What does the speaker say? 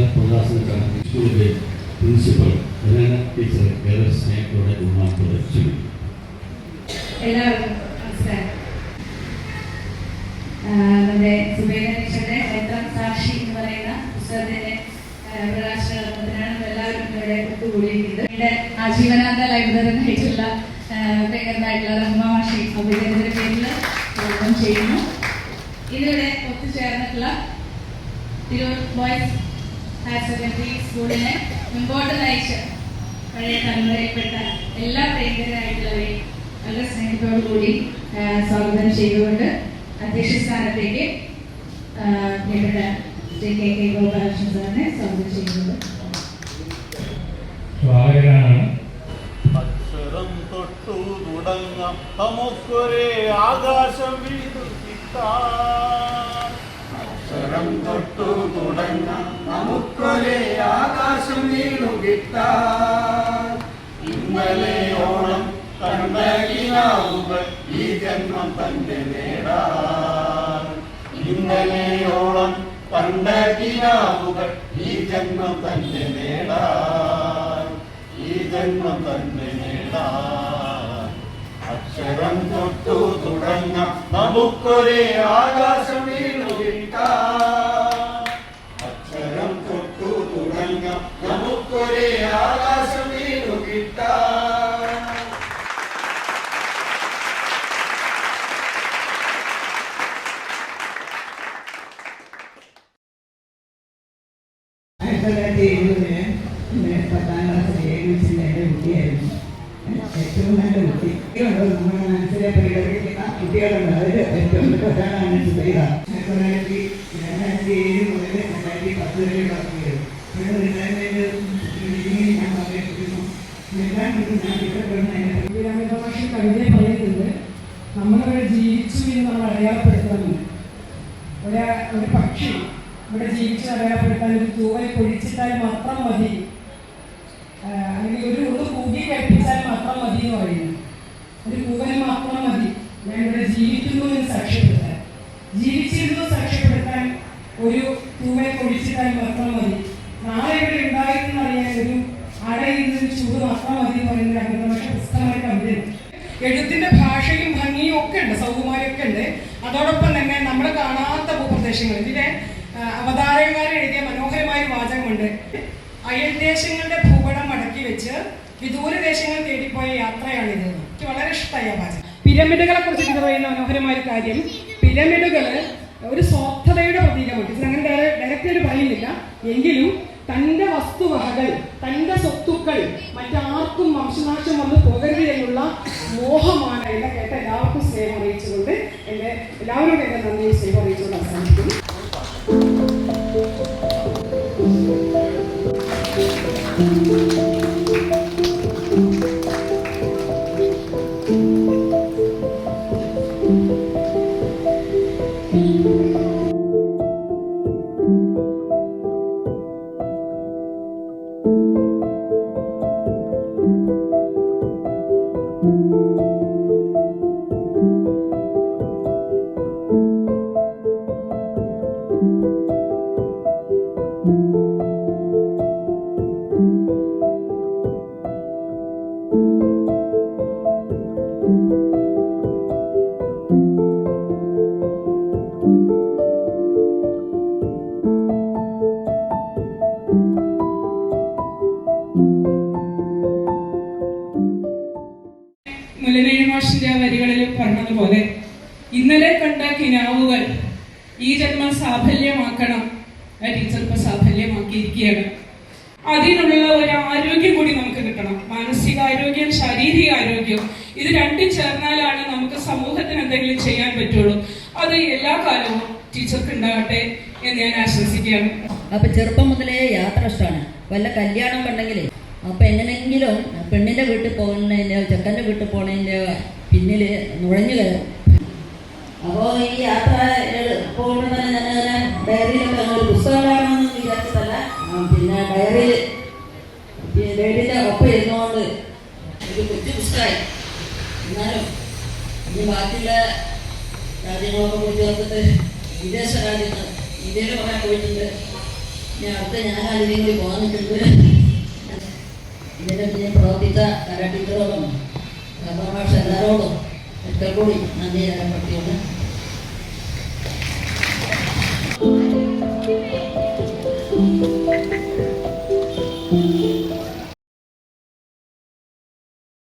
ചടങ്ങിൽ സ്കൂളിലെ principal Helena teacher ഏറെ സ്നേഹത്തോടെ ബഹുമാനത്തോടെ ക്ഷണിക്കുന്നു എല്ലാവർക്കും നമസ്കാരം. നമ്മുടെ സുബേദനീഷയുടെ ചരിത്രം സാക്ഷി എന്ന് പറയുന്ന പുസ്തകത്തിന്റെ ആ, പ്രകാശന കർമ്മത്തിനാണ് നമ്മൾ എല്ലാവരും ഇവിടെ ഒത്തുകൂടിയിട്ടുണ്ട് ഇവിടെ ആജീവനാന്ത ലൈബ്രറിനായിട്ടുള്ള പേരന്തായിട്ടുള്ള റഹ്മാഷി അഭിനന്ദന്റെ പേരിൽ സ്വാഗതം ചെയ്യുന്നു. ഇതിവിടെ ഒത്തുചേർന്നിട്ടുള്ള തിരൂർ ബോയ്സ് ഹയർ സെക്കൻഡറി സ്കൂളിനെ മുമ്പോട്ട് നയിച്ച പഴയ തലമുറയിൽപ്പെട്ട എല്ലാ പ്രിയങ്കരായിട്ടുള്ളവരെ വളരെ സ്നേഹത്തോടു കൂടി സ്വാഗതം ചെയ്തുകൊണ്ട് അധ്യക്ഷ സ്ഥാനത്തേക്ക് പ്രിയപ്പെട്ട ശ്രീ കെ കെ ഗോപാലകൃഷ്ണൻ സാറിനെ സ്വാഗതം ചെയ്യുന്നത് സ്വാഗതനാണ് അക്ഷരം തൊട്ടു തുടങ്ങാം. നമുക്കൊരേ ആകാശം വീതു കിട്ടാൻ അക്ഷരം തൊട്ടു തുടങ്ങാം. നമുക്കൊരേ ആകാശം നീളു ഇന്നലെ ഓണം കണ്ടകിനാവുകൾ ഈ ജന്മം തന്നെ നേടാ ഇന്നലെ ഓണം കണ്ടകിനാവുകൾ ഈ ജന്മം തന്നെ നേടാ ഈ ജന്മം തന്നെ നേടാ അക്ഷരം തൊട്ടു തുടങ്ങാം. നമുക്കൊരേ ആകാശം തൊള്ളായിരത്തി എഴുപതിന് പത്താം ക്ലാസ് എ സിന്റെ എന്റെ കുട്ടിയായിരുന്നു. ഏറ്റവും നല്ല കുട്ടി. കുട്ടിയുണ്ടോ നമ്മുടെ മനസ്സിലെ പരിഗണിക്കുന്ന കുട്ടികളുണ്ട്. അതിൽ ഏറ്റവും പ്രധാനമാണ് സുബൈദ തൊള്ളായിരത്തി രണ്ടായിരത്തി ഏഴ് മുതൽ രണ്ടായിരത്തി പത്ത് വരെ ഡിഗ്രി ഞാൻ പങ്കെടുത്തിരുന്നു എല്ലാം ഞാൻ ഇഷ്ടപ്പെടുന്ന വിരാമിതമാഷി കവിതയെ പറയുന്നത് നമ്മളിവിടെ ജീവിച്ചു എന്ന് നമ്മൾ അടയാളപ്പെടുത്തണം ഒരു ഒരു പക്ഷി ഇവിടെ ജീവിച്ച് അടയാളപ്പെടുത്താൻ ഒരു തൂവൽ പൊഴിച്ചിട്ടാൽ മാത്രം മതി. അല്ലെങ്കിൽ ഒരു ഒന്ന് കൂകി കഴിപ്പിച്ചാൽ മാത്രം മതി എന്ന് പറയുന്നു. ഒരു കൂവൽ മാത്രം മതി. ഞാൻ ഇവിടെ ജീവിക്കുന്നു എന്ന് സാക്ഷ്യപ്പെടുത്താൻ. ജീവിച്ചിരുന്നു സാക്ഷ്യപ്പെടുത്താൻ ഒരു തൂവൽ പൊഴിച്ചിട്ടാൽ മാത്രം മതി. നാളെ ഇവിടെ ഉണ്ടായിരുന്നു അറിയാൻ ഒരു അടയിരുന്നൊരു ചൂട് മാത്രം മതി എന്ന് പറയുന്ന രംഗതമാഷ പുസ്തകമായി കണ്ടിരുന്നു എഴുത്തിന്റെ ഭാഷയും ഭംഗിയും ഒക്കെ ഉണ്ട് സൗകുമാരിയൊക്കെ ഉണ്ട്. അതോടൊപ്പം തന്നെ നമ്മൾ കാണാത്ത ഭൂപ്രദേശങ്ങൾ. ഇതിലെ ആ, അവതാരകന്മാർ എഴുതിയ മനോഹരമായ വാചകമുണ്ട്. അയൽ ദേശങ്ങളുടെ ഭൂപടം മടക്കി വെച്ച് വിദൂര ദേശങ്ങൾ തേടിപ്പോയ യാത്രയാണിത്. എനിക്ക് വളരെ ഇഷ്ടമായ വാചകം. പിരമിഡുകളെ കുറിച്ച് എനിക്ക് പറയുന്ന മനോഹരമായ ഒരു കാര്യം പിരമിഡുകൾ ഒരു സ്വാർത്ഥതയുടെ പ്രതീകമാണ് ഇത് അങ്ങനെ ഡയറക്റ്റ് ഒരു പറയുന്നില്ല. എങ്കിലും തന്റെ വസ്തുവകകൾ തന്റെ സ്വത്തുക്കൾ മറ്റാർക്കും വംശനാശം വന്ന് പോകരുത് എന്നുള്ള മോഹമാണ് എന്നെ കേട്ട എല്ലാവർക്കും സ്നേഹം അറിയിച്ചുകൊണ്ട് എന്റെ എല്ലാവരോടും എന്റെ നന്ദി സ്നേഹം Música പറഞ്ഞതുപോലെ ഇന്നലെ കണ്ട കിനാവുകൾ ഈ ജന്മം സാഫല്യമാക്കണം. ആ ടീച്ചർ ഇപ്പൊ സാഫല്യമാക്കിയിരിക്കുകയാണ്. അതിനുള്ള ഒരു ആരോഗ്യം കൂടി നമുക്ക് കിട്ടണം. മാനസികാരോഗ്യം ശാരീരിക ആരോഗ്യം ഇത് രണ്ടും ചേർന്നാലാണ് നമുക്ക് സമൂഹത്തിന് എന്തെങ്കിലും ചെയ്യാൻ പറ്റുള്ളൂ. അത് എല്ലാ കാലവും ടീച്ചർക്ക് ഉണ്ടാകട്ടെ എന്ന് ഞാൻ ആശംസിക്കുകയാണ്. അപ്പൊ ചെറുപ്പം മുതലേ യാത്ര ഇഷ്ടമാണ്. വല്ല കല്യാണം കണ്ടെങ്കിലേ അപ്പൊ എങ്ങനെങ്കിലും പെണ്ണിന്റെ വീട്ടിൽ പോകുന്നതിന്റെ ചെക്കന്റെ വീട്ടിൽ പോണതിന്റെ പിന്നിൽ നുഴഞ്ഞു കയറും. അപ്പോ ഈ യാത്ര പോകുമ്പോൾ തന്നെ ഞാൻ അങ്ങനെ ഡയറിയിലൊക്കെ ഒരു പുസ്തകമാണെന്ന് വിചാരിച്ചതല്ല. പിന്നെ ഡയറിയിൽ ഡയറിയിലെ ഒപ്പം ഇരുന്നുകൊണ്ട് ഒരു കൊച്ചു പുസ്തകമായി. എന്നാലും ഇനി ബാക്കിയുള്ള രാജ്യങ്ങളൊക്കെ പോയി ചേർത്തിട്ട് വിദേശ രാജ്യങ്ങൾ ഇന്ത്യയിൽ പറയാൻ പോയിട്ടുണ്ട്. ഇനി അടുത്ത ഞാൻ രീതിയിൽ പോകാൻ നിൽക്കുന്നത് ഇതിനെ പിന്നെ പ്രവർത്തിച്ച കല ടീച്ചറോടും മാഷ എല്ലാവരോടും ഒരിക്കൽ കൂടി നന്ദി തരാൻ